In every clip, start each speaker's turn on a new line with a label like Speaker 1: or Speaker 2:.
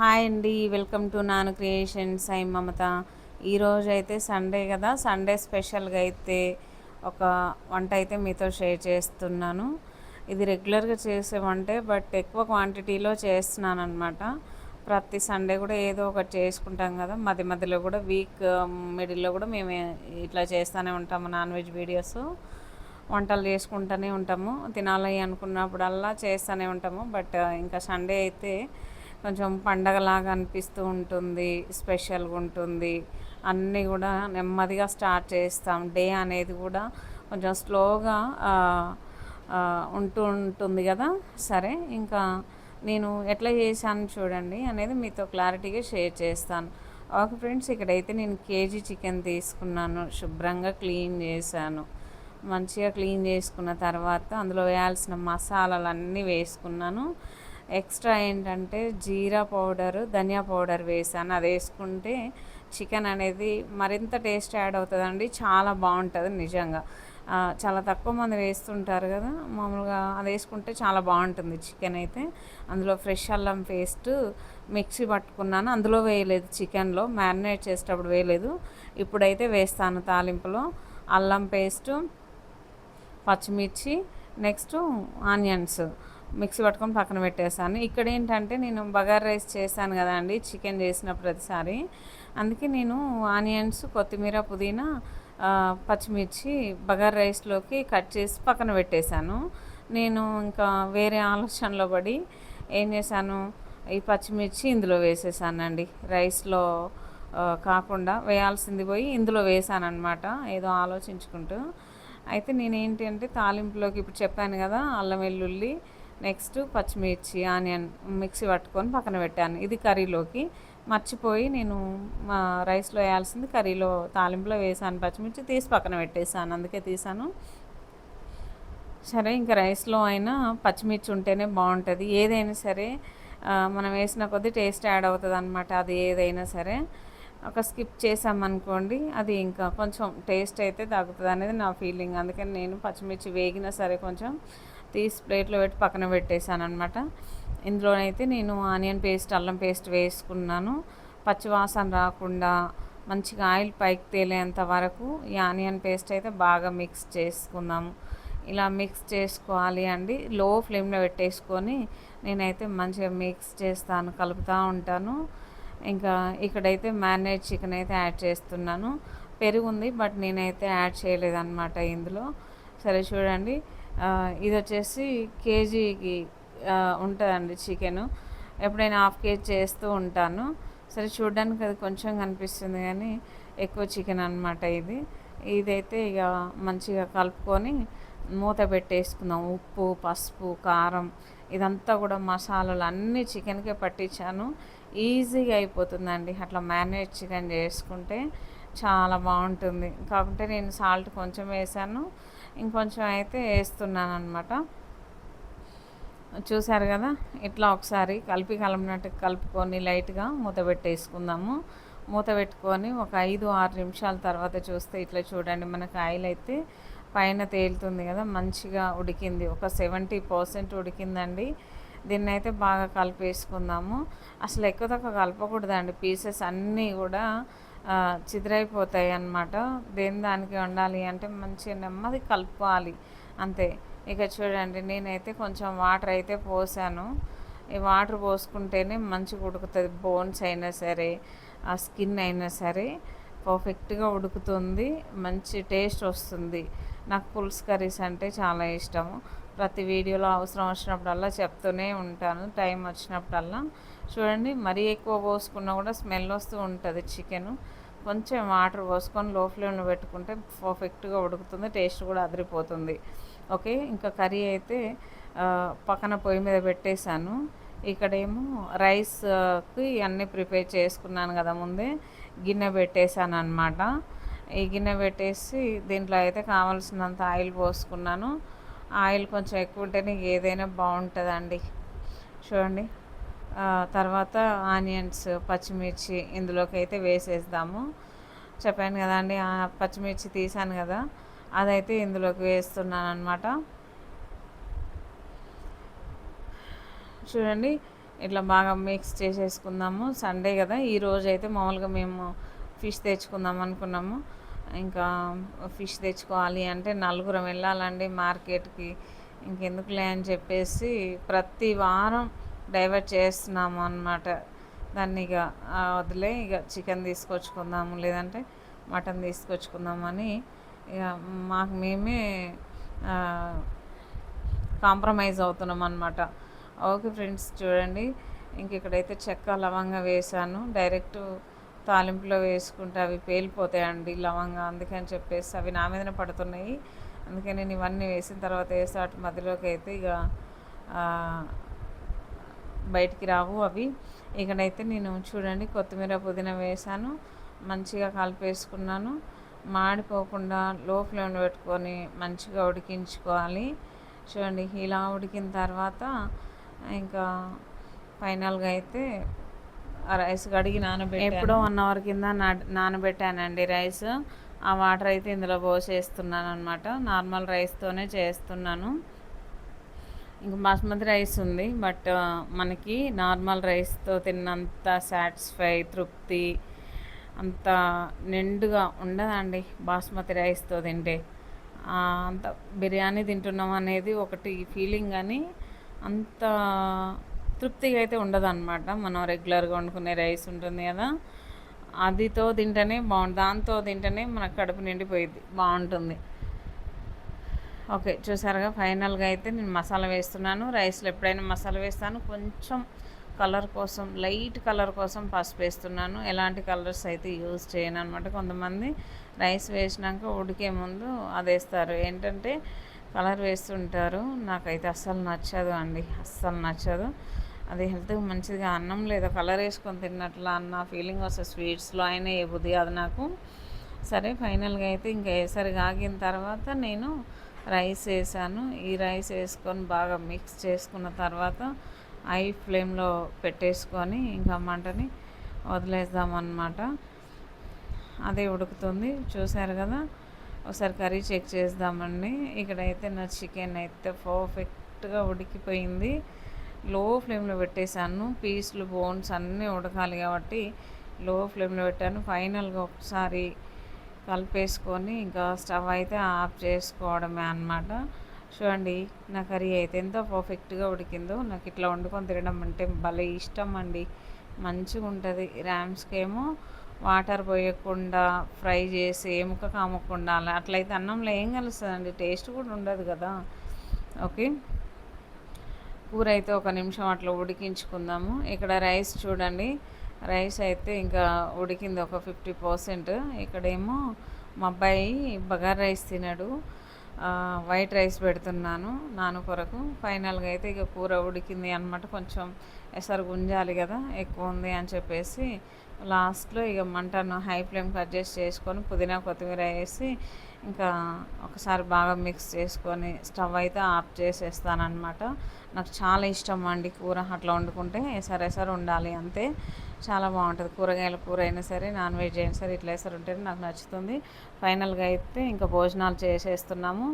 Speaker 1: Hi అండి. Welcome to Nanu creations. I Mamata. ఈరోజు అయితే సండే కదా. సండే స్పెషల్గా అయితే ఒక వంట అయితే మీతో షేర్ చేస్తున్నాను. ఇది రెగ్యులర్గా చేసే వంటే బట్ ఎక్కువ క్వాంటిటీలో చేస్తున్నాను అనమాట ప్రతి సండే కూడా ఏదో ఒకటి చేసుకుంటాం కదా. మధ్య మధ్యలో కూడా వీక్ మిడిల్లో కూడా మేము ఇట్లా చేస్తూనే ఉంటాము నాన్ వెజ్ వీడియోస్. వంటలు చేసుకుంటూనే ఉంటాము. తినాలి అనుకున్నప్పుడల్లా చేస్తూనే ఉంటాము. బట్ ఇంకా సండే అయితే కొంచెం పండగలాగా అనిపిస్తూ ఉంటుంది స్పెషల్గా ఉంటుంది. అన్నీ కూడా నెమ్మదిగా స్టార్ట్ చేస్తాం. డే అనేది కూడా కొంచెం స్లోగా ఉంటూ ఉంటుంది కదా? సరే ఇంకా నేను ఎట్లా చేశాను చూడండి అనేది మీతో క్లారిటీగా షేర్ చేస్తాను. ఓకే ఫ్రెండ్స్ ఇక్కడైతే నేను కేజీ చికెన్ తీసుకున్నాను. శుభ్రంగా క్లీన్ చేశాను. మంచిగా క్లీన్ చేసుకున్న తర్వాత అందులో వేయాల్సిన మసాలాలు అన్నీ వేసుకున్నాను. ఎక్స్ట్రా ఏంటంటే జీరా పౌడరు ధనియా పౌడర్ వేసాను. అది వేసుకుంటే చికెన్ అనేది మరింత టేస్ట్ యాడ్ అవుతుందండి. చాలా బాగుంటుంది నిజంగా. చాలా తక్కువ మంది వేస్తుంటారు కదా మామూలుగా అది వేసుకుంటే చాలా బాగుంటుంది చికెన్ అయితే. అందులో ఫ్రెష్ అల్లం పేస్ట్ మిక్సీ పట్టుకున్నాను. అందులో వేయలేదు చికెన్లో మ్యారినేట్ చేసేటప్పుడు వేయలేదు. ఇప్పుడైతే వేస్తాను తాలింపులో. అల్లం పేస్టు పచ్చిమిర్చి నెక్స్ట్ ఆనియన్స్. మిక్సీ పట్టుకొని పక్కన పెట్టేసాను ఇక్కడ ఏంటంటే నేను బగార్ రైస్ చేశాను కదా అండి చికెన్ చేసిన ప్రతిసారి. అందుకే నేను ఆనియన్స్ కొత్తిమీర పుదీనా పచ్చిమిర్చి బగార్ రైస్లోకి కట్ చేసి పక్కన పెట్టేశాను. నేను ఇంకా వేరే ఆలోచనలో పడి ఏం చేశాను ఈ పచ్చిమిర్చి ఇందులో వేసేసానండి. రైస్లో కాకుండా వేయాల్సింది పోయి ఇందులో వేసాను ఏదో ఆలోచించుకుంటూ. అయితే నేనేంటి అంటే తాలింపులోకి ఇప్పుడు చెప్పాను కదా అల్లం వెల్లుల్లి నెక్స్ట్ పచ్చిమిర్చి ఆనియన్ మిక్సీ పట్టుకొని పక్కన పెట్టాను. ఇది కర్రీలోకి. మర్చిపోయి నేను మా రైస్లో వేయాల్సింది కర్రీలో తాలింపులో వేసాను పచ్చిమిర్చి తీసి పక్కన పెట్టేసాను అందుకే తీసాను. సరే ఇంకా రైస్లో అయినా పచ్చిమిర్చి ఉంటేనే బాగుంటుంది. ఏదైనా సరే మనం వేసిన కొద్దీ టేస్ట్ యాడ్ అవుతుంది అనమాట అది ఏదైనా సరే ఒక స్కిప్ చేసామనుకోండి అది ఇంకా కొంచెం టేస్ట్ అయితే తగ్గుతుంది అనేది నా ఫీలింగ్. అందుకని నేను పచ్చిమిర్చి వేగినా సరే కొంచెం తీసి ప్లేట్లో పెట్టి పక్కన పెట్టేశాను అనమాట ఇందులోనైతే నేను ఆనియన్ పేస్ట్ అల్లం పేస్ట్ వేసుకున్నాను. పచ్చివాసన రాకుండా మంచిగా ఆయిల్ పైకి తేలేంత వరకు ఈ ఆనియన్ పేస్ట్ అయితే బాగా మిక్స్ చేసుకుందాము ఇలా మిక్స్ చేసుకోవాలి అండి. లో ఫ్లేమ్లో పెట్టేసుకొని నేనైతే మంచిగా మిక్స్ చేస్తాను కలుపుతూ ఉంటాను. ఇంకా ఇక్కడైతే మ్యారినేట్ చికెన్ అయితే యాడ్ చేస్తున్నాను. పెరుగు ఉంది బట్ నేనైతే యాడ్ చేయలేదన్నమాట ఇందులో. సరే చూడండి. ఇది వచ్చేసి కేజీకి ఉంటుందండి చికెను. ఎప్పుడైనా హాఫ్ కేజీ చేస్తూ ఉంటాను. సరే చూడడానికి అది కొంచెం కనిపిస్తుంది కానీ ఎక్కువ చికెన్ అనమాట ఇది. ఇదైతే ఇక మంచిగా కలుపుకొని మూత పెట్టేసుకుందాం. ఉప్పు పసుపు కారం ఇదంతా కూడా మసాలాలు అన్నీ చికెన్కే పట్టించాను. ఈజీగా అయిపోతుందండి అట్లా మ్యారినేట్ చికెన్ చేసుకుంటే. చాలా బాగుంటుంది. కాకుంటే నేను సాల్ట్ కొంచెం వేసాను. ఇంకొంచెం అయితే వేస్తున్నాను అనమాట చూసారు కదా? ఇట్లా ఒకసారి కలిపి కలిపినట్టు కలుపుకొని లైట్గా మూత పెట్టేసుకుందాము. మూత పెట్టుకొని ఒక ఐదు ఆరు నిమిషాల తర్వాత చూస్తే ఇట్లా చూడండి మనకు ఆయిల్ అయితే పైన తేలుతుంది కదా? మంచిగా ఉడికింది. ఒక సెవెంటీ పర్సెంట్ ఉడికిందండి. దీన్ని అయితే బాగా కలిపేసుకుందాము. అసలు ఎక్కువ తక్కువ కలపకూడదండి. పీసెస్ అన్నీ కూడా చిదిరైపోతాయి అన్నమాట. దేని దానికి వండాలి అంటే మంచి నెమ్మది కలుపుకోవాలి. అంతే. ఇక చూడండి నేనైతే కొంచెం వాటర్ అయితే పోసాను. ఈ వాటర్ పోసుకుంటేనే మంచిగా ఉడుకుతుంది. బోన్స్ అయినా సరే ఆ స్కిన్ అయినా సరే పర్ఫెక్ట్గా ఉడుకుతుంది. మంచి టేస్ట్ వస్తుంది. నాకు పులుసు కర్రీస్ అంటే చాలా ఇష్టము. ప్రతి వీడియోలో అవసరం వచ్చినప్పుడల్లా చెప్తూనే ఉంటాను. టైం వచ్చినప్పుడల్లా. చూడండి మరీ ఎక్కువ పోసుకున్నా కూడా స్మెల్ వస్తూ ఉంటుంది చికెను. కొంచెం వాటర్ పోసుకొని లో ఫ్లేమ్లో పెట్టుకుంటే పర్ఫెక్ట్గా ఉడుకుతుంది టేస్ట్ కూడా అదిరిపోతుంది. ఓకే ఇంకా కర్రీ అయితే పక్కన పొయ్యి మీద పెట్టేశాను. ఇక్కడేమో రైస్కి అన్నీ ప్రిపేర్ చేసుకున్నాను కదా ముందే గిన్నె పెట్టేశాను అనమాట ఈ గిన్నె పెట్టేసి దీంట్లో అయితే కావాల్సినంత ఆయిల్ పోసుకున్నాను. ఆయిల్ కొంచెం ఎక్కువ ఉంటేనే ఏదైనా బాగుంటుందండి. చూడండి. తర్వాత ఆనియన్స్ పచ్చిమిర్చి ఇందులోకి అయితే వేసేద్దాము. చెప్పాను కదా అండి పచ్చిమిర్చి తీసాను కదా అదైతే ఇందులోకి వేస్తున్నాను అనమాట చూడండి ఇట్లా బాగా మిక్స్ చేసేసుకుందాము. సండే కదా ఈరోజు అయితే మామూలుగా మేము ఫిష్ తెచ్చుకుందాం అనుకున్నాము. ఇంకా ఫిష్ తెచ్చుకోవాలి అంటే నలుగురం వెళ్ళాలండి మార్కెట్కి. ఇంకెందుకులే అని చెప్పేసి ప్రతి వారం డైవర్ట్ చేస్తున్నాము అనమాట దాన్ని ఇక వదిలే ఇక చికెన్ తీసుకొచ్చుకుందాము లేదంటే మటన్ తీసుకొచ్చుకుందామని ఇక మాకు మేమే కాంప్రమైజ్ అవుతున్నాం అనమాట ఓకే ఫ్రెండ్స్ చూడండి. ఇంక ఇక్కడైతే చెక్క లవంగా వేసాను. డైరెక్ట్ తాలింపులో వేసుకుంటే అవి పేలిపోతాయండి లవంగా అందుకని చెప్పేసి అవి నా మీదనే పడుతున్నాయి. అందుకే నేను ఇవన్నీ వేసిన తర్వాత వేస్తే అటు మధ్యలోకి అయితే ఇక బయటికి రావు అవి. ఇక్కడైతే నేను చూడండి కొత్తిమీర పుదీనా వేసాను. మంచిగా కలిపేసుకున్నాను. మాడిపోకుండా లో ఫ్లేమ్లో పెట్టుకొని మంచిగా ఉడికించుకోవాలి. చూడండి ఇలా ఉడికిన తర్వాత ఇంకా ఫైనల్గా అయితే ఆ రైస్ కడిగి నానబెట్టి ఎప్పుడో వన్ అవర్ కింద నా నానబెట్టానండి రైస్. ఆ వాటర్ అయితే ఇందులో పోసేస్తున్నాను అనమాట నార్మల్ రైస్తోనే చేస్తున్నాను. ఇంక బాస్మతి రైస్ ఉంది బట్ మనకి నార్మల్ రైస్తో తిన్నంత సాటిస్ఫై తృప్తి అంత నిండుగా ఉండదండి బాస్మతి రైస్తో తింటే. అంత బిర్యానీ తింటున్నాం అనేది ఒకటి ఫీలింగ్ కానీ అంత తృప్తిగా అయితే ఉండదన్నమాట. మనం రెగ్యులర్గా వండుకునే రైస్ ఉంటుంది కదా అదితో తింటేనే బాగుంటుంది దాంతో తింటేనే మనకు కడుపు నిండిపోయింది బాగుంటుంది. ఓకే చూసారుగా ఫైనల్గా అయితే నేను మసాలా వేస్తున్నాను. రైస్లో ఎప్పుడైనా మసాలా వేస్తాను. కొంచెం కలర్ కోసం లైట్ కలర్ కోసం పసుపు వేస్తున్నాను. ఎలాంటి కలర్స్ అయితే యూజ్ చేయను అనమాట కొంతమంది రైస్ వేసినాక ఉడికే ముందు అది వేస్తారు. ఏంటంటే కలర్ వేస్తుంటారు. నాకైతే అస్సలు నచ్చదు అండి. అస్సలు నచ్చదు. అది హెల్త్కి మంచిదిగా అన్నం లేదా కలర్ వేసుకొని తిన్నట్లా అన్న ఫీలింగ్ వస్తుంది స్వీట్స్లో అయినా ఏ బుద్ధి అది నాకు. సరే ఫైనల్గా అయితే ఇంకా వేసరికి ఆగిన తర్వాత నేను రైస్ వేసాను. ఈ రైస్ వేసుకొని బాగా మిక్స్ చేసుకున్న తర్వాత హై ఫ్లేమ్లో పెట్టేసుకొని ఇంకా మంటని వదిలేద్దామన్నమాట. అదే ఉడుకుతుంది. చూసారు కదా? ఒకసారి కర్రీ చెక్ చేద్దామండి. ఇక్కడైతే నా చికెన్ అయితే పర్ఫెక్ట్గా ఉడికిపోయింది. లో ఫ్లేమ్లో పెట్టేశాను. పీస్లు బోన్స్ అన్నీ ఉడకాలి కాబట్టి లో ఫ్లేమ్లో పెట్టాను. ఫైనల్గా ఒకసారి కలిపేసుకొని ఇంకా స్టవ్ అయితే ఆఫ్ చేసుకోవడమే అనమాట చూడండి నా కర్రీ అయితే ఎంతో పర్ఫెక్ట్గా ఉడికిందో నాకు ఇట్లా వండుకొని తినడం అంటే భలే ఇష్టం అండి. మంచిగా ఉంటుంది. ర్యామ్స్కి ఏమో వాటర్ పోయకుండా ఫ్రై చేసి ఎముక కామకుండా అట్లయితే అన్నంలో ఏం కలుస్తుందండి? టేస్ట్ కూడా ఉండదు కదా. ఓకే. కూర అయితే ఒక నిమిషం అట్లా ఉడికించుకుందాము. ఇక్కడ రైస్ చూడండి రైస్ అయితే ఇంకా ఉడికింది ఒక ఫిఫ్టీ పర్సెంట్. ఇక్కడేమో మా అబ్బాయి బగార్ రైస్ తినడు. వైట్ రైస్ పెడుతున్నాను నాను కొరకు. ఫైనల్గా అయితే ఇక కూర ఉడికింది అనమాట కొంచెం ఎసరు గుంజాలి కదా ఎక్కువ ఉంది అని చెప్పేసి లాస్ట్లో ఇక మంటను హై ఫ్లేమ్కి అడ్జస్ట్ చేసుకొని పుదీనా కొత్తిమీర వేసి ఇంకా ఒకసారి బాగా మిక్స్ చేసుకొని స్టవ్ అయితే ఆఫ్ చేసేస్తానమాట నాకు చాలా ఇష్టం అండి కూర అట్లా వండుకుంటే. ఎసరు ఎసరు ఉండాలి అంతే. చాలా బాగుంటుంది. కూరగాయల కూర అయినా సరే నాన్ వెజ్ అయినా సరే ఇట్లా వేసారు ఉంటేనే నాకు నచ్చుతుంది. ఫైనల్గా అయితే ఇంకా భోజనాలు చేసేస్తున్నాము.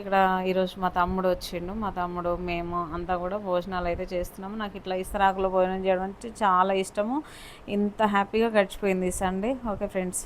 Speaker 1: ఇక్కడ ఈరోజు మా తమ్ముడు వచ్చిండు. మా తమ్ముడు మేము అంతా కూడా భోజనాలు అయితే చేస్తున్నాము. నాకు ఇట్లా ఇస్తరాకులో భోజనం చేయడం అంటే చాలా ఇష్టము. ఇంత హ్యాపీగా గడిచిపోయింది సండే. Okay friends.